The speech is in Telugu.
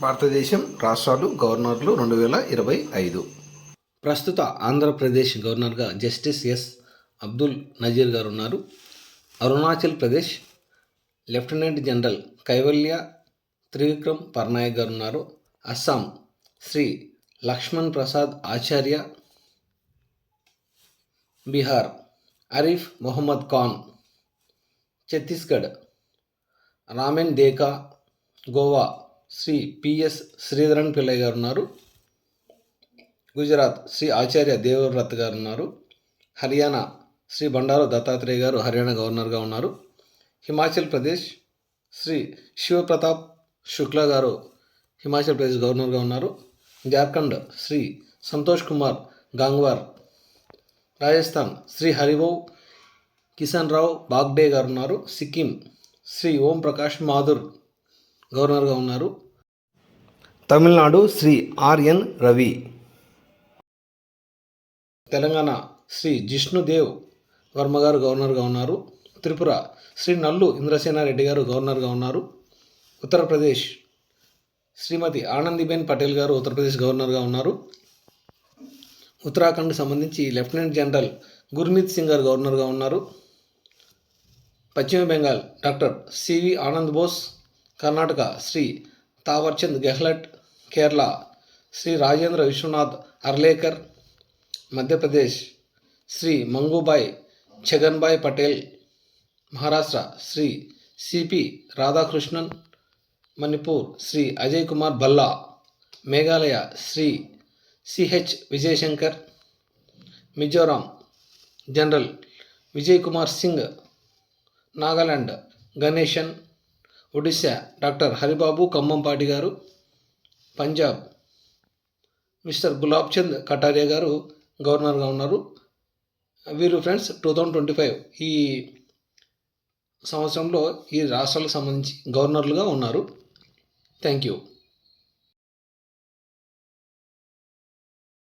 భారతదేశం రాష్ట్రాలు గవర్నర్లు రెండు వేల ఇరవై ఐదు. ప్రస్తుత ఆంధ్రప్రదేశ్ గవర్నర్గా జస్టిస్ ఎస్. అబ్దుల్ నజీర్ గారు ఉన్నారు అరుణాచల్ ప్రదేశ్ లెఫ్టినెంట్ జనరల్ కైవల్య త్రివిక్రమ్ పర్నాయక్ గారు ఉన్నారు అస్సాం శ్రీ లక్ష్మణ్ ప్రసాద్ ఆచార్య. బీహార్ అరీఫ్ మొహమ్మద్ ఖాన్. ఛత్తీస్గఢ్ రామెన్ దేకా గోవా శ్రీ పిఎస్ శ్రీధరన్ పిల్లయ్య గారు ఉన్నారు. గుజరాత్ శ్రీ ఆచార్య దేవవ్రత్ గారు ఉన్నారు. హర్యానా శ్రీ బండారు దత్తాత్రేయ గారు హర్యానా గవర్నర్గా ఉన్నారు. హిమాచల్ ప్రదేశ్ శ్రీ శివప్రతాప్ శుక్లా గారు హిమాచల్ ప్రదేశ్ గవర్నర్గా ఉన్నారు. జార్ఖండ్ శ్రీ సంతోష్ కుమార్ గాంగ్వార్. రాజస్థాన్ శ్రీ హరివో కిషన్ రావు బాగ్డే గారు ఉన్నారు. సిక్కిం శ్రీ ఓం ప్రకాష్ మాధుర్ గవర్నర్గా ఉన్నారు. తమిళనాడు శ్రీ ఆర్ఎన్ రవి. తెలంగాణ శ్రీ జిష్ణుదేవ్ వర్మ గారు గవర్నర్గా ఉన్నారు. త్రిపుర శ్రీ నల్లు ఇంద్రసేనారెడ్డి గారు గవర్నర్గా ఉన్నారు. ఉత్తరప్రదేశ్ శ్రీమతి ఆనందిబేన్ పటేల్ గారు ఉత్తరప్రదేశ్ గవర్నర్గా ఉన్నారు. ఉత్తరాఖండ్ సంబంధించి లెఫ్టినెంట్ జనరల్ గుర్మీత్ సింగ్ గారు గవర్నర్గా ఉన్నారు. పశ్చిమ Bengal doctor CV Anand Bose Karnataka Shri Thaawarchand Gehlot Kerala Shri Rajendra Vishwanath Arlekar Madhya Pradesh Shri Mangubhai Chhaganbhai Patel Maharashtra Shri CP Radhakrishnan Manipur Shri Ajay Kumar Bhalla Meghalaya Shri CH Vijayashankar Mizoram general Vijay Kumar Singh Nagaland Ganesan Odisha doctor Haribabu Kambhampati గారు పంజాబ్ మిస్టర్ గులాబ్ చంద్ కటారియా గారు గవర్నర్గా ఉన్నారు. వీరు friends two thousand twenty five ఈ సంవత్సరంలో ఈ రాష్ట్రాలకు సంబంధించి గవర్నర్లుగా ఉన్నారు. Thank you.